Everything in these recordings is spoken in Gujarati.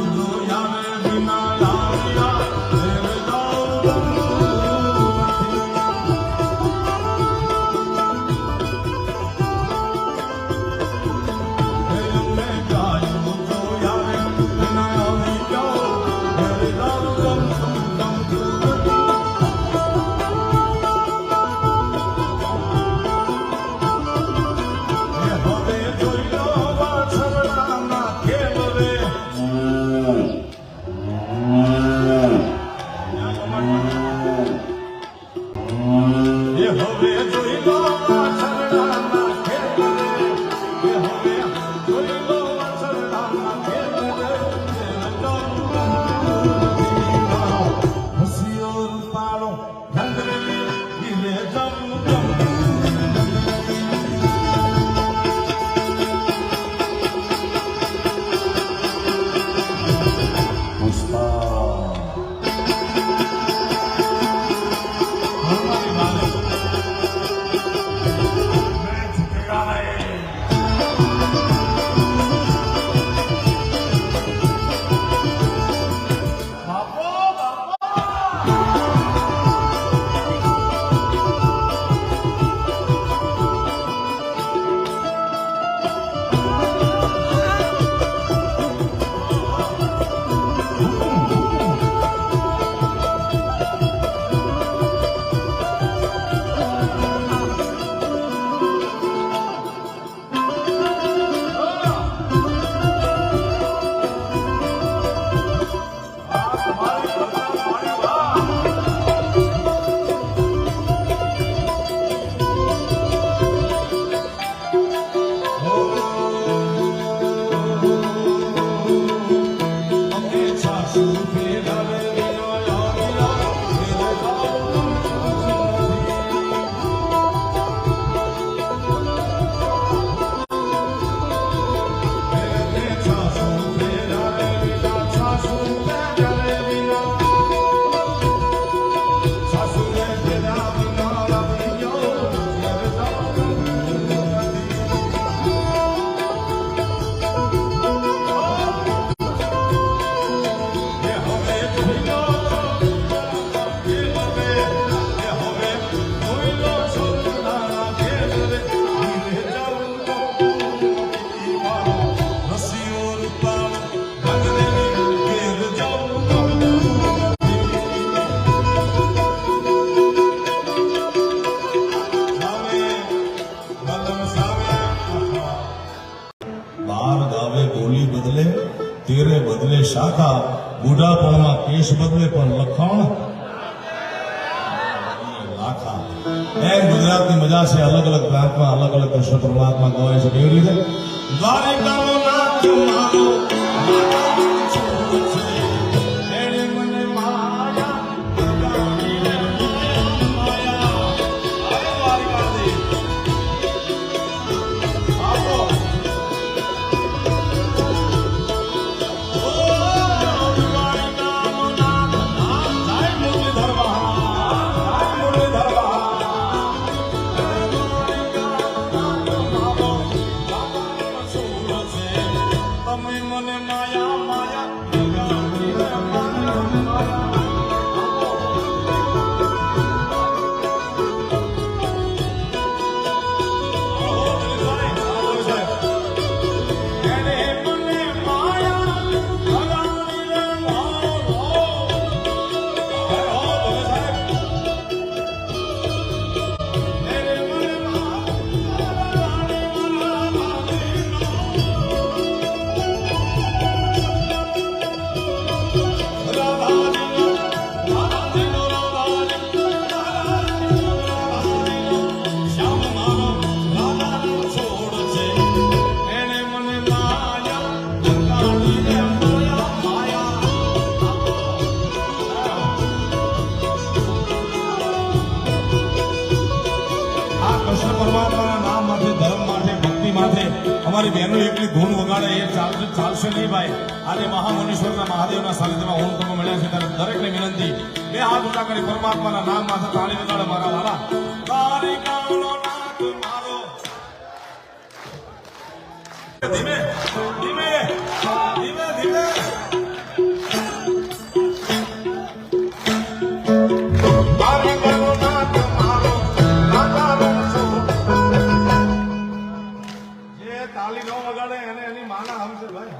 tudo. શાખા બુઢાપણમાં કેસ બદલે પણ લખણ લાખા એમ ગુજરાતની મજા છે અલગ અલગ પ્રાંતમાં અલગ અલગ કૃષ્ણ પ્રહલાદમાં ગવાય છે કેવી રીતે દ્વારિકાનો નાથ મારો તમારી બહેનો એટલી ધૂન વગાડે એ ચાલશે ચાલશે નહીં ભાઈ. આજે મહામુનીશ્વરના મહાદેવના સાનિધ્યમાં હું તમે મળ્યા છે ત્યારે દરેકને વિનંતી, બે હાથ ઊંચા કરી પરમાત્માના નામ માથે તાળી વગાડે મારા વાલા. તાલી ન વગાડે એને એની માના હમશે ભાઈ.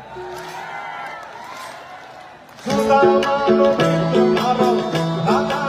મારો. રાજા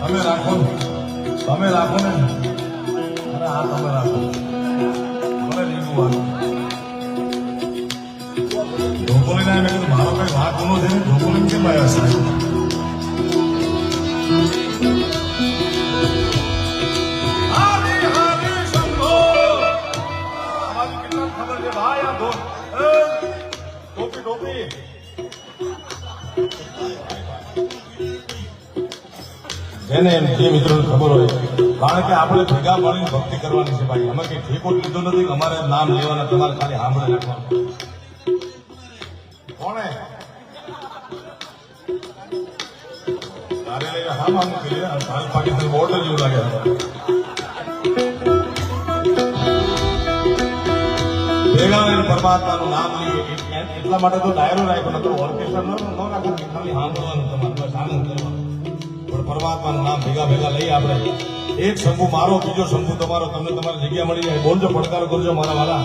તમે રાખો તમે રાખો ને અરે આ તમે રાખો ભલે લીધું વાળું ઢોકોલીને મેં કીધું મારો કઈ વાત ગુનો છે ઢોકોલી કેમ આવ્યા સાહેબ જે મિત્રોને ખબર હોય. કારણ કે આપણે ભેગા મળીને ભક્તિ કરવાની છે ભાઈ. અમે કઈ ઠેકો લીધો નથી અમારે નામ લેવાના, તમારે ખાલી સાંભળે રાખવાનું. કોણે? હામ હામ લાગે. ભેગા રહીને પરમાત્માનું નામ લઈએ. એટલા માટે તો ડાયરો રાખ્યો નતો ઓર્કેસ્ટ્રા ન રાખો, ખાલી સાંભળવાનું તમારે પણ પરમાત્માનું નામ ભેગા ભેગા લઈ આપણે. એક શંભુ, મારો, બીજો શંભુ, તમારો, તમને તમારી જગ્યા મળી જાય. બોલજો, પડકાર કરજો, મારા વાલા.